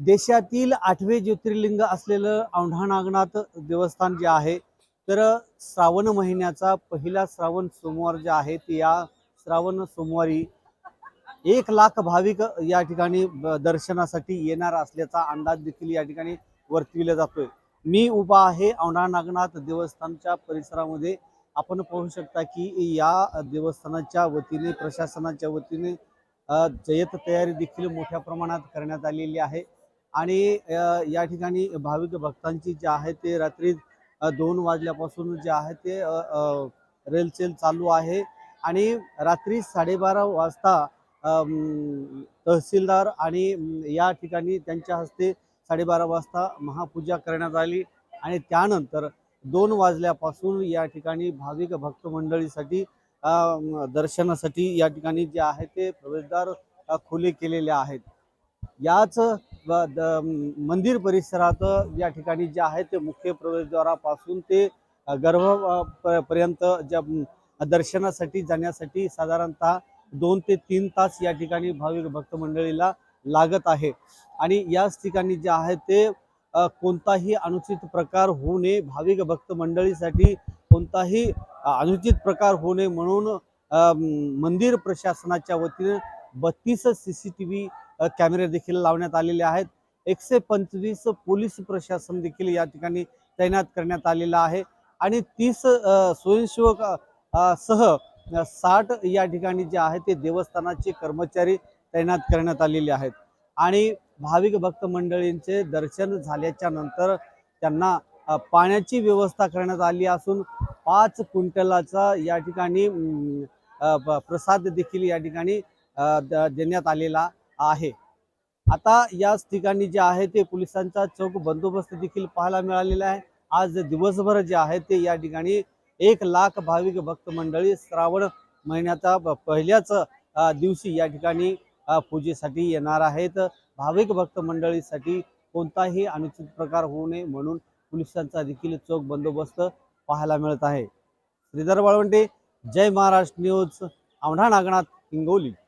देशातील आठवे ज्योतिर्लिंग असलेलं औंढा नागनाथ देवस्थान जे आहे तर श्रावण महिन्याचा पहिला श्रावण सोमवार जे आहे ते या श्रावण सोमवारी एक लाख भाविक या ठिकाणी दर्शनासाठी येणार असल्याचा अंदाज देखील या ठिकाणी वर्तविला जातोय. मी उभा आहे औंढा नागनाथ देवस्थानच्या परिसरामध्ये. आपण पाहू शकता की या देवस्थानाच्या वतीने प्रशासनाच्या वतीने जयत तयारी देखील मोठ्या प्रमाणात करण्यात आलेली आहे. आणि या ठिकाणी भाविक भक्तांची जे आहे ते रात्री दोन वाजल्यापासून जे आहे ते रेलचेल चालू आहे. आणि रात्री साडेबारा वाजता तहसीलदार आणि या ठिकाणी त्यांच्या हस्ते साडेबारा वाजता महापूजा करण्यात आली. आणि त्यानंतर दोन वाजल्यापासून या ठिकाणी भाविक भक्त मंडळीसाठी दर्शनासाठी या ठिकाणी जे आहे ते प्रवेशद्वार खुले केलेले आहेत. याच मंदिर परिसरात या ठिकाणी जे आहे ते मुख्य प्रवेशद्वारापासून ते गर्भपर्यंत गर्भ पर्यंत ज्या दर्शनासाठी जाण्यासाठी साधारणतः दोन ते तीन तास या ठिकाणी भाविक भक्त मंडळीला लागत आहे. आणि याच ठिकाणी जे आहे ते कोणताही अनुचित प्रकार होऊ नये. भाविक भक्त मंडळीसाठी कोणताही अनुचित प्रकार होऊ नये म्हणून मंदिर प्रशासनाच्या वतीने बत्तीस सी सी टी व्ही कॅमेरे देखील लावण्यात आलेले आहेत. एकशे पंचवीस पोलीस प्रशासन देखील या ठिकाणी तैनात करण्यात आलेलं आहे. आणि तीस स्वयंसेवक सह साठ या ठिकाणी जे आहे ते देवस्थानाचे कर्मचारी तैनात करण्यात आलेले आहेत. आणि भाविक भक्त मंडळींचे दर्शन झाल्याच्यानंतर त्यांना पाण्याची व्यवस्था करण्यात आली असून पाच क्विंटलाचा या ठिकाणी प्रसाद देखील या ठिकाणी द- देण्यात आलेला आहे. आता याच ठिकाणी जे आहे ते पोलिसांचा चौक बंदोबस्त देखील पाहायला मिळालेला आहे. आज दिवसभर जे आहे ते या ठिकाणी एक लाख भाविक भक्त मंडळी श्रावण महिन्याचा पहिल्याच दिवशी या ठिकाणी पूजेसाठी येणार आहेत. भाविक भक्त मंडळीसाठी कोणताही अनुचित प्रकार होऊ नये म्हणून पोलिसांचा देखील चोख बंदोबस्त पाहायला मिळत आहे. श्रीधर बाळवंटे जय महाराष्ट्र न्यूज औंढा नागनाथ हिंगोली.